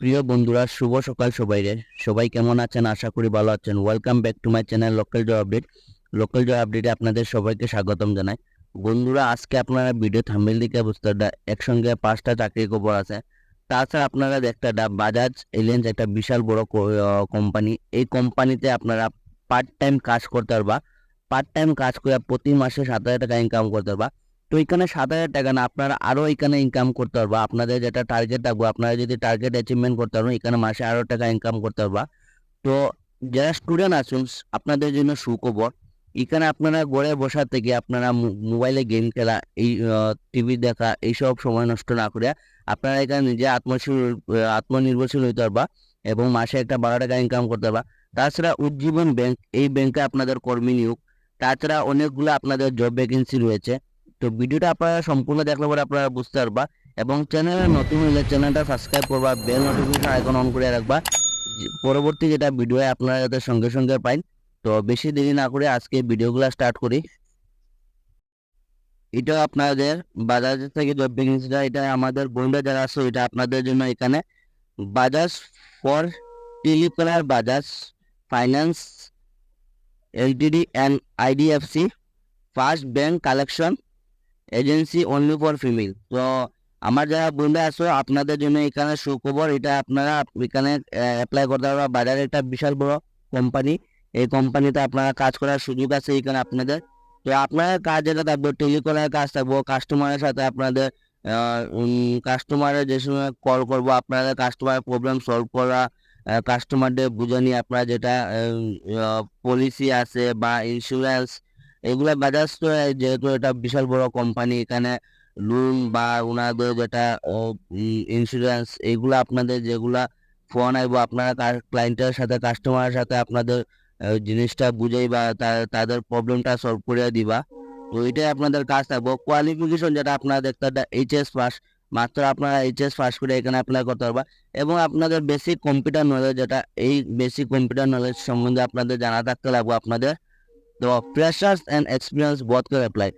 প্রিয় বন্ধুরা, শুভ সকাল সবাইরে। সবাই কেমন আছেন? আশা করি ভালো আছেন। Welcome back to my channel local job update local job আপডেটে আপনাদের সবাইকে স্বাগতম জানাই। বন্ধুরা, আজকে আপনারা ভিডিও থাম্বেল দিকে বুঝতে একসঙ্গে পাঁচটা চাকরির খবর আছে। তাছাড়া আপনারা একটা বাজাজ এলিয়েন্স একটা বিশাল বড় কোম্পানি এই কোম্পানিতে আপনারা পার্ট টাইম কাজ করতে পারবা। পার্ট টাইম কাজ করে প্রতি মাসে সাত হাজার টাকা ইনকাম করতে পারবা। তো এখানে সাত হাজার টাকা না, আপনারা আরও এখানে ইনকাম করতে পারবা। আপনাদের যেটা টার্গেট থাকবে আপনারা যদি টার্গেট অ্যাচিভমেন্ট করতে পারবেন এখানে মাসে আরও টাকা ইনকাম করতে পারবা। তো যারা স্টুডেন্ট আছেন, আপনাদের জন্য সুখবর, এখানে আপনারা ঘরে বসা থেকে আপনারা মোবাইলে গেম খেলা, এই টিভি দেখা, এইসব সময় নষ্ট না করে আপনারা এখানে নিজে আত্মশীল আত্মনির্ভরশীল হইতে পারবা এবং মাসে একটা বারো টাকা ইনকাম করতে পারবা। তাছাড়া উজ্জীবন ব্যাংক এই ব্যাংকে আপনাদের কর্মী নিয়োগ, তাছাড়া অনেকগুলো আপনাদের জব ভ্যাকেন্সি রয়েছে। তো ভিডিওটা আপনারা সম্পূর্ণ দেখলে পরে আপনারা বুঝতে পারবা। এবং চ্যানেলে নতুন হলে চ্যানেলটা সাবস্ক্রাইব করবা বেল নোটিফিকেশন আইকন অন করে রাখবা। পরবর্তী যেটা ভিডিও আপনারা যাতে সঙ্গে সঙ্গে পাইন। তো বেশি দেরি না করে আজকে ভিডিওগুলো স্টার্ট করি। এটা আপনাদের বাজাজ থেকে জব ভ্যাকেন্সিটা এটা আমাদের বন্ধুরা যারা আছে, এটা আপনাদের জন্য এখানে। Bajaj for telecaller Bajaj finance LTD and IDFC first bank collection agency only for female তো আমার যারা বন্ধু আছো, আপনাদের জন্য এখানে সুখবর, এটা আপনারা এখানে অ্যাপ্লাই করতে পারবেন। বাজারে একটা বিশাল বড় কোম্পানি এই কোম্পানিতে আপনারা কাজ করার সুযোগ আছে এখানে আপনাদের। তো আপনার কাজ যেটা থাকবে টেলিকলার কাজ থাকব কাস্টমারের সাথে আপনাদের কাস্টমারের যে সময় কল করব, আপনাদের কাস্টমার প্রবলেম সলভ করা কাস্টমারদের বুঝানি আপনারা যেটা পলিসি আছে বা ইন্স্যুরেন্স এগুলা বাজাজ তো যেহেতু এটা বিশাল বড় কোম্পানি এখানে লোন বা ওনাদের যেটা ইন্স্যুরেন্স এগুলা আপনাদের যেগুলা ফোন আইব আপনারা ক্লায়েন্টের সাথে কাস্টমারের সাথে আপনাদের জিনিসটা বুঝাই বা তাদের প্রবলেমটা সলভ করে দিবা। তো এটাই আপনাদের কাজ থাকব। কোয়ালিফিকেশন যেটা আপনারা দেখতে এইচএস পাস মাত্র আপনারা এইচএস পাস করে এখানে অ্যাপ্লাই করতে পারবা। এবং আপনাদের বেসিক কম্পিউটার নলেজ যেটা, এই বেসিক কম্পিউটার নলেজ সম্বন্ধে আপনাদের জানা থাকতে লাগবে আপনাদের। তো ফ্রেশার্স অ্যান্ড এক্সপিরিয়েন্স বোথ করে অ্যাপ্লাই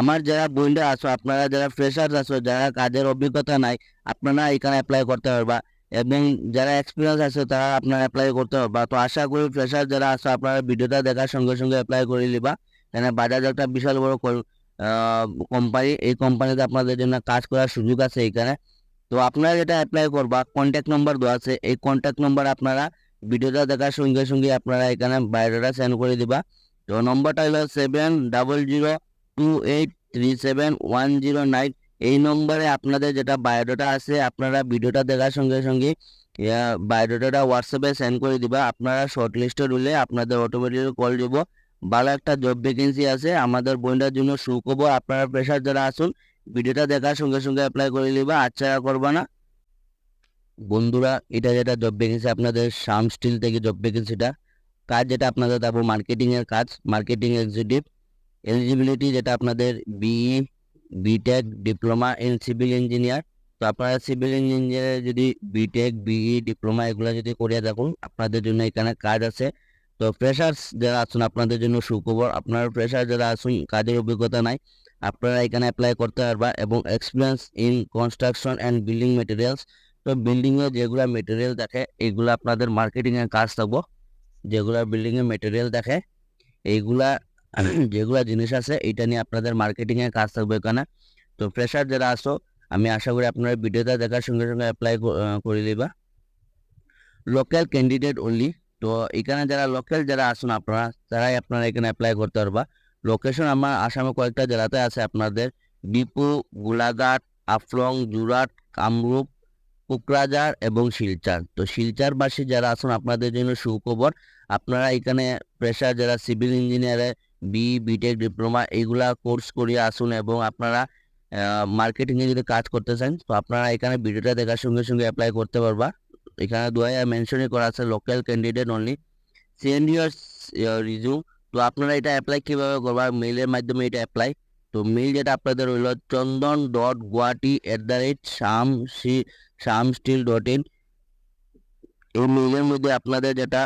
আমার যারা বন্ধুরা আছো, আপনারা যারা ফ্রেশার্স আছো, যারা কাজের অভিজ্ঞতা নাই, আপনারা এখানে অ্যাপ্লাই করতে পারবা। এবং যারা এক্সপিরিয়েন্স আছে, তারা আপনারা অ্যাপ্লাই করতে পারবা। তো আশা করি ফ্রেশার যারা আছো, আপনারা ভিডিওটা দেখার সঙ্গে সঙ্গে অ্যাপ্লাই করে নিবা। কেন বাজাজ একটা বিশাল বড় কোম্পানি এই কোম্পানিতে আপনাদের জন্য কাজ করার সুযোগ আছে এখানে। তো আপনারা যেটা অ্যাপ্লাই করবা কন্ট্যাক্ট নম্বর দেওয়া আছে। এই কন্ট্যাক্ট নম্বর আপনারা ভিডিওটা দেখার সঙ্গে সঙ্গে আপনারা এখানে বায়োডাটা সেন্ড করে দিবা। তো নম্বরটা হলো seven double zero two eight three seven one zero nine এই নম্বরে আপনাদের যেটা বায়োডাটা আছে, আপনারা ভিডিওটা দেখার সঙ্গে সঙ্গে বায়োডাটাটা হোয়াটসঅ্যাপে সেন্ড করে দিবা। আপনারা শর্ট লিস্টে রইলে আপনাদের অটোমেটিক কল দিব। ভালো একটা জব ভ্যাকেন্সি আছে, আমাদের বোনটার জন্য সুখবর। আপনারা প্রেশার যারা আসুন, ভিডিওটা দেখার সঙ্গে সঙ্গে অ্যাপ্লাই করে নিবা আচ্ছা করবা না। বন্ধুরা, এটা যেটা জব ভ্যাকেন্সি আপনাদের স্টিল থেকে জব ভ্যাকেন্সিটা কাজ যেটা আপনাদের তারপর মার্কেটিং এর কাজ মার্কেটিং এক্সিকিউটিভ এলিজিবিলিটি যেটা আপনাদের BE BTech diploma in civil engineer তো আপনারা সিভিল ইঞ্জিনিয়ারে যদি বিটেক বিই ডিপ্লোমা এগুলো যদি করিয়া থাকুন আপনাদের জন্য এখানে কাজ আছে। তো ফ্রেশার্স যারা আছেন, আপনাদের জন্য সুখবর, আপনার ফ্রেশার যারা আছেন, কাজের অভিজ্ঞতা নাই, আপনারা এখানে অ্যাপ্লাই করতে পারবা এবং experience in construction and building materials তো বিল্ডিং এর যেগুলা মেটেরিয়াল দেখে এইগুলো আপনাদের মার্কেটিং এর কাজ থাকব। যেগুলা বিল্ডিং এর মেটেরিয়াল দেখে, এইগুলা যেগুলা জিনিস আছে এটা নিয়ে আপনাদের মার্কেটিং এর কাজ থাকবে এখানে তো ফ্রেশার যারা আসো আমি আশা করি আপনারা ভিডিওটা দেখার সঙ্গে সঙ্গে অ্যাপ্লাই করে দিবা লোকাল ক্যান্ডিডেট অনলি তো এখানে যারা লোকাল যারা আসুন আপনারা, তারাই আপনারা এখানে অ্যাপ্লাই করতে পারবা। লোকেশন আমার আসামে কয়েকটা জেলাতে আছে আপনাদের। ডিপু গোলাঘাট, আফলং, জুরাট, কামরূপ কোকরাঝার এবং শিলচর। তো শিলচরবাসী যারা আছেন, আপনাদের জন্য সুখবর, আপনারা এখানে প্রেশার যারা সিভিল ইঞ্জিনিয়ারে বি বিটেক ডিপ্লোমা এইগুলা কোর্স করিয়ে আসুন এবং আপনারা মার্কেটিংয়ে যদি কাজ করতে চান, তো আপনারা এখানে ভিডিওটা দেখার সঙ্গে সঙ্গে অ্যাপ্লাই করতে পারবা। এখানে দুয়াই মেনশনই করা আছে local candidate only send your resume তো আপনারা এটা অ্যাপ্লাই কীভাবে করবা? মেইলের মাধ্যমে এটা অ্যাপ্লাই তো মেইল যেটা আপনাদের হইল Chandan dot Guwahati at the rate Shyam C Shyam steel dot in এই মেইলের মধ্যে আপনাদের যেটা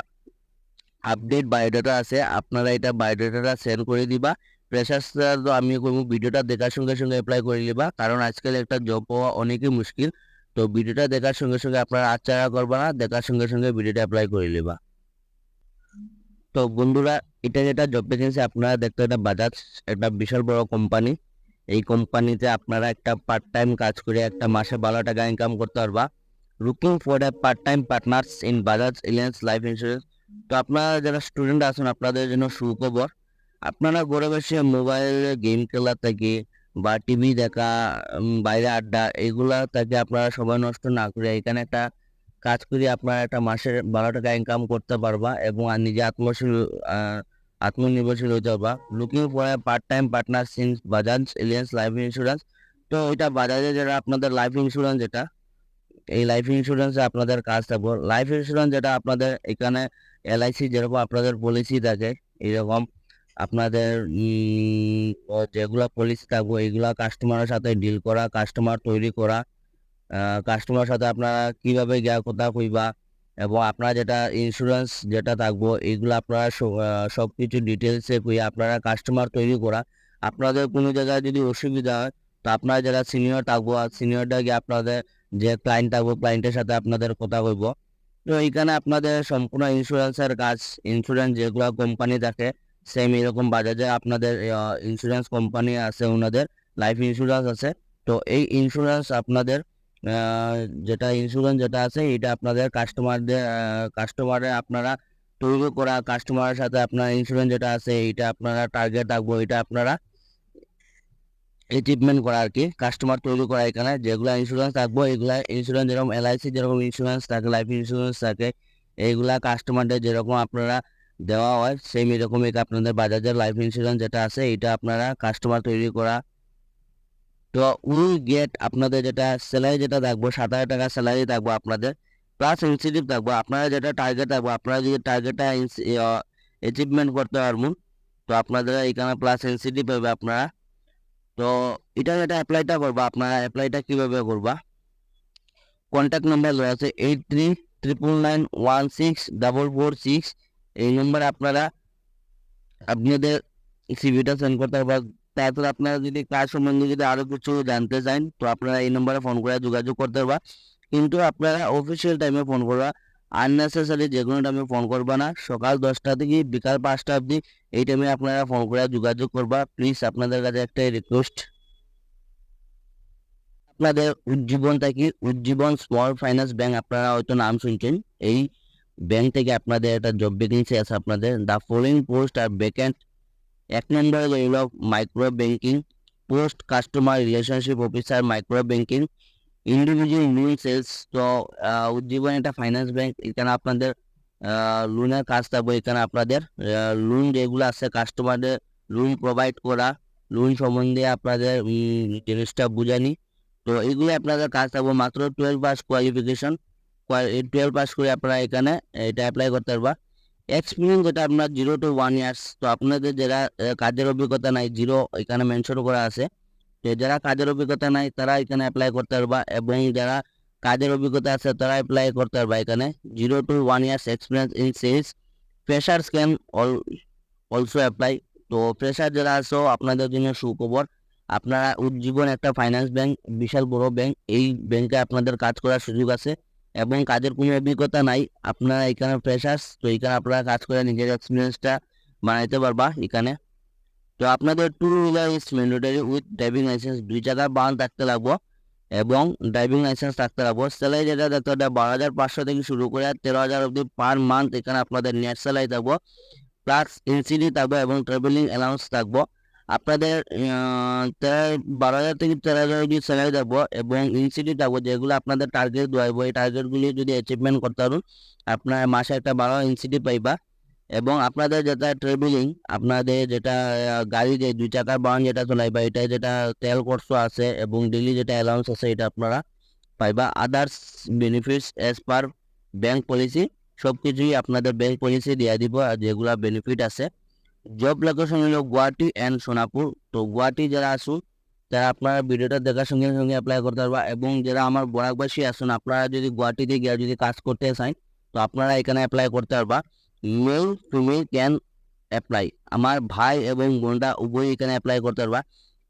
আপডেট বায়োডাটা আছে, আপনারা এটা বায়োডাটাটা সেন্ড করে দিবা। প্রেশার তো আমি কোনো ভিডিওটা দেখার সঙ্গে সঙ্গে অ্যাপ্লাই করে নিবা, কারণ আজকাল একটা জব পাওয়া অনেকই মুশকিল। তো ভিডিওটা দেখার সঙ্গে সঙ্গে আপনারা আচ্ছাড়া করবা না, দেখার সঙ্গে সঙ্গে ভিডিওটা অ্যাপ্লাই করে নেবা। তো বন্ধুরা, এটা যেটা জব ভ্যাকেন্সি আপনারা দেখতে এটা বাজাজ একটা বিশাল বড় কোম্পানি এই কোম্পানিতে আপনারা একটা পার্ট টাইম কাজ করে একটা মাসে বারো টাকা ইনকাম করতে পারবা। Looking for a part time partners in Bajaj Allianz life insurance তো আপনারা যারা স্টুডেন্ট আছেন, আপনাদের জন্য সুখবর, আপনারা ঘরে বসে মোবাইলে গেম খেলা থেকে বা টিভি দেখা বাইরে আড্ডা, এগুলা থেকে আপনারা সময় নষ্ট না করে এখানে একটা কাজ করে, আপনার একটা মাসে বারো টাকা ইনকাম করতে পারবা এবং আর নিজে আত্মশীল আত্মনির্ভরশীল হতে পারবা। Looking for part time partner since Bajaj Allianz life insurance তো এটা বাজাজে যারা আপনাদের লাইফ ইন্স্যুরেন্স যেটা, এই লাইফ ইন্স্যুরেন্সে আপনাদের কাজ থাকবে। লাইফ ইন্স্যুরেন্স যেটা আপনাদের এখানে এলআইসি যেরকম আপনাদের পলিসি থাকে এইরকম আপনাদের যেগুলা পলিসি থাকব এইগুলা কাস্টমারের সাথে ডিল করা কাস্টমার তৈরি করা কাস্টমার সাথে আপনারা কীভাবে গিয়া কথা কইবা এবং আপনারা যেটা ইন্স্যুরেন্স যেটা থাকব এইগুলো আপনারা সব কিছু ডিটেলসে কইয়া আপনারা কাস্টমার তৈরি করা। আপনাদের কোনো জায়গায় যদি অসুবিধা হয়, তো আপনারা যারা সিনিয়র থাকব, আর সিনিয়রটা গিয়ে আপনাদের যে ক্লায়েন্ট থাকব ক্লায়েন্টের সাথে আপনাদের কথা কইব। তো এইখানে আপনাদের সম্পূর্ণ ইন্স্যুরেন্সের কাজ ইন্স্যুরেন্স যেগুলো কোম্পানি থাকে সেম এরকম বাজাজে আপনাদের ইন্স্যুরেন্স কোম্পানি আছে, ওনাদের লাইফ ইন্স্যুরেন্স আছে। তো এই ইন্স্যুরেন্স আপনাদের যেটা ইন্স্যুরেন্স যেটা আছে, এটা আপনাদের কাস্টমারদের কাস্টমারে আপনারা তৈরি করা কাস্টমারের সাথে আপনার ইন্স্যুরেন্স যেটা আছে এইটা আপনারা টার্গেট রাখব, এটা আপনারা অ্যাচিভমেন্ট করা আর কি কাস্টমার তৈরি করা এখানে, যেগুলো ইন্স্যুরেন্স থাকব, এগুলা ইন্স্যুরেন্স যেরকম এলআইসি যেরকম ইন্স্যুরেন্স থাকে লাইফ ইন্স্যুরেন্স থাকে, এইগুলা কাস্টমারদের যেরকম আপনারা দেওয়া হয় সেম এরকমই আপনাদের বাজাজের লাইফ ইন্স্যুরেন্স যেটা আছে, এটা আপনারা কাস্টমার তৈরি করা তো উইল গেট আপনাদের যেটা স্যালারি যেটা থাকব, সাত হাজার টাকা স্যালারি থাকব আপনাদের প্লাস ইনসেন্টিভ থাকব। আপনারা যেটা টার্গেট থাকব, আপনারা যদি টার্গেটটা অ্যাচিভমেন্ট করতে পারবেন, তো আপনাদের এখানে প্লাস ইনসেন্টিভ পাবে আপনারা। তো এটা যেটা অ্যাপ্লাইটা করবা, আপনারা অ্যাপ্লাইটা কীভাবে করবা? কন্ট্যাক্ট নাম্বার রয়েছে eight three triple nine one six double four six এই নম্বরে আপনারা আপনাদের সিভিটা সেন্ড করতে পারবেন। তারপর আপনারা যদি কাজ সম্বন্ধে যদি আরও কিছু জানতে চান, তো আপনারা এই নম্বরে ফোন করে যোগাযোগ করতে পারবা। কিন্তু আপনারা অফিসিয়াল টাইমে ফোন করবা। আননেসেসারি যে কোনো টাইমে ফোন করবা না। সকাল দশটা থেকে বিকাল পাঁচটা অবধি এই টাইমে আপনারা ফোন করে যোগাযোগ করবা। প্লিজ আপনাদের কাছে একটাই রিকোয়েস্ট আপনাদের উজ্জীবন থেকে উজ্জীবন স্মল ফাইন্যান্স ব্যাংক আপনারা হয়তো নাম শুনছেন। এই ব্যাংক থেকে আপনাদের একটা জব ভ্যাকেন্সি আছে আপনাদের। The following post are vacant এক নম্বরে রইল micro banking post customer relationship officer micro banking individual loan sales তো উজ্জীবন একটা ফাইন্যান্স ব্যাংক এখানে আপনাদের লোনের কাজ থাকবে, এখানে আপনাদের লোন যেগুলো আছে কাস্টমারদের লোন প্রোভাইড করা লোন সম্বন্ধে আপনাদের জিনিসটা বুঝানি তো এইগুলো আপনাদের কাজ থাকবে মাত্র twelve pass qualification twelve pass করে আপনারা এখানে এটা অ্যাপ্লাই করতে পারবা। এক্সপিরিয়েন্স যেটা আপনার জিরো টু ওয়ান ইয়ার্স তো আপনাদের যারা কাজের অভিজ্ঞতা নাই জিরো এখানে মেনশন করা আছে, তো যারা কাজের অভিজ্ঞতা নাই, তারা এখানে অ্যাপ্লাই করতে পারবা, এবং যারা কাজের অভিজ্ঞতা আছে, তারা অ্যাপ্লাই করতে পারবা এখানে। Zero to one years experience in sales freshers can all also apply তো ফ্রেশার যারা আছো, আপনাদের জন্য সুখবর, আপনারা উজ্জীবন একটা ফাইন্যান্স ব্যাংক বিশাল বড় ব্যাংক এই ব্যাংকে আপনাদের কাজ করার সুযোগ আছে। এবং কাজের কোনো অভিজ্ঞতা নাই। আপনারা এখানে ফ্রেশার্স তো এখানে আপনারা কাজ করে নিজের এক্সপিরিয়েন্সটা বানাইতে পারবা এখানে। তো আপনাদের two wheeler is mandatory with driving licence দুই চাকার বাহন থাকতে লাগবো এবং ড্রাইভিং লাইসেন্স থাকতে লাগবো। স্যালারি যেটা দেখতে হবে বারো হাজার পাঁচশো থেকে শুরু করে তেরো হাজার অবধি পার মান্থ এখানে আপনাদের নেট স্যালারি থাকব। প্লাস এনসিডি থাকবে এবং ট্রাভেলিং অ্যালাউন্স থাকব। আপনাদের বারো হাজার থেকে তেরো হাজার অবধি স্যালারি থাকব এবং ইনসিডি থাকব যেগুলো আপনাদের টার্গেট দেওয়া এই টার্গেটগুলি যদি অ্যাচিভমেন্ট করতে পারুন, আপনার মাসে একটা বারো ইনসিডি পাইবা এবং আপনাদের যেটা ট্রাভেলিং আপনাদের যেটা গাড়ি যে দুই চাকার বাহন যেটা চলাইবা এটা যেটা তেল খরচ আছে এবং ডেলি যেটা অ্যালাউন্স আছে এটা আপনারা পাইবা। Others benefits as per bank policy সব কিছুই আপনাদের ব্যাংক পলিসি দিয়ে দিব, আর যেগুলা বেনিফিট আছে জব লোকেশন হলো গুয়াহাটি অ্যান্ড সোনাপুর। তো গুয়াহাটি যারা আসুন তারা আপনারা ভিডিওটা দেখার সঙ্গে সঙ্গে অ্যাপ্লাই করতে পারবা এবং যারা আমার বরাকবাসী আসুন আপনারা যদি গুয়াহাটিতে গিয়ে যদি কাজ করতে চান, তো আপনারা এখানে অ্যাপ্লাই করতে পারবা। মেল ফিমেল ক্যান অ্যাপ্লাই আমার ভাই এবং বোনরা উভয় এখানে অ্যাপ্লাই করতে পারবা।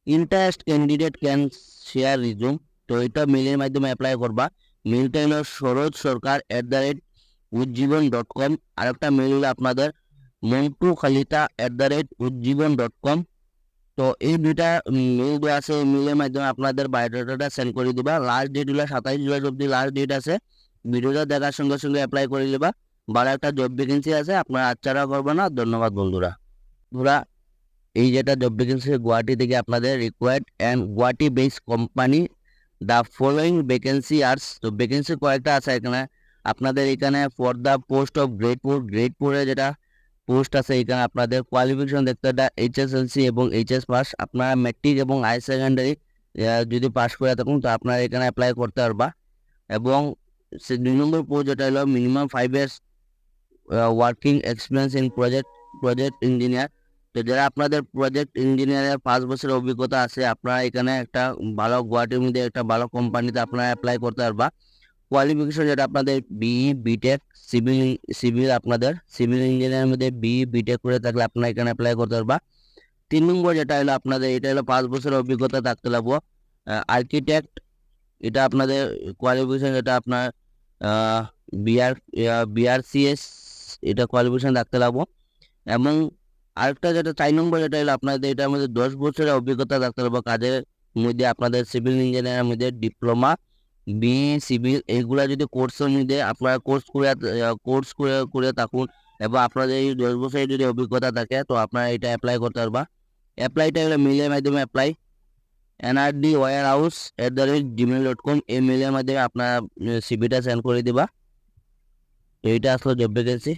Interest candidate can share resume তো এটা মেলের মাধ্যমে অ্যাপ্লাই করবা। মেলটা হলো Saroj Sarkar at the rate Ujjivan dot com আরেকটা মেল হলো আপনাদের Montu Kalita at the rate Ujjivan dot com তো এই দুইটা মেল দেওয়া আছে, এই মেলের মাধ্যমে আপনাদের বায়োডাটাটা সেন্ড করে দিবা। লাস্ট ডেট হলো সাতাইশ জুলাই অব্দি লাস্ট ডেট আছে। ভিডিওটা দেখার সঙ্গে সঙ্গে অ্যাপ্লাই করে দিবা। বারো একটা জব ভ্যাকেন্সি আছে আপনারা আচ্ছারা করবে না। ধন্যবাদ বন্ধুরা। বন্ধুরা এই যেটা জব ভ্যাকেন্সি গুয়াহাটি থেকে আপনাদের required and Guwahati base company the following vacancy are তো ভ্যাকেন্সি কয়েকটা আছে এখানে। আপনাদের এখানে ফর দ্য পোস্ট অফ গ্রেডপুর গ্রেডপুরে যেটা পোস্ট আছে এখানে আপনাদের কোয়ালিফিকেশন দেখতে এটা এইচএসএলসি এবং এইচএস পাস আপনারা ম্যাট্রিক এবং হাই সেকেন্ডারি যদি পাস করে থাকুন, তো আপনারা এখানে অ্যাপ্লাই করতে পারবা। এবং দুই নম্বর পোস্ট যেটা হলো minimum five years working experience in project project engineer তো যারা আপনাদের প্রজেক্ট ইঞ্জিনিয়ারের পাঁচ বছরের অভিজ্ঞতা আছে, আপনারা এখানে একটা ভালো, গুয়াহাটির মধ্যে একটা ভালো কোম্পানিতে আপনারা অ্যাপ্লাই করতে পারবা। কোয়ালিফিকেশন যেটা আপনাদের BE B Tech civil civil আপনাদের সিভিল ইঞ্জিনিয়ারের মধ্যে বিই বিটেক করে থাকলে আপনারা এখানে অ্যাপ্লাই করতে পারবা। তিন নম্বর যেটা হলো আপনাদের, এটা হলো পাঁচ বছরের অভিজ্ঞতা থাকতে লাগবো। আর্কিটেক্ট এটা আপনাদের কোয়ালিফিকেশন যেটা আপনার বিআর বিআরসিএস এটা কোয়ালিফিকেশন রাখতে লাগবো। এবং আরেকটা যেটা চার নম্বর যেটা হলো আপনাদের, এটার মধ্যে দশ বছরের অভিজ্ঞতা থাকতে লাগবো। কাজের মধ্যে আপনাদের সিভিল ইঞ্জিনিয়ারের মধ্যে ডিপ্লোমা বি সিভিল এইগুলা যদি কোর্সের মধ্যে আপনারা কোর্স করে কোর্স করে করে থাকুন। এবং আপনাদের এই দশ বছরের যদি অভিজ্ঞতা থাকে, তো আপনারা এটা অ্যাপ্লাই করতে পারবা। অ্যাপ্লাইটা হলো মেলের মাধ্যমে apply NRD warehouse at the rate Gmail dot com এই মেলের মাধ্যমে আপনারা সিভিটা সেন্ড করে দিবা। এইটা আসলো জব ভ্যাকেন্সি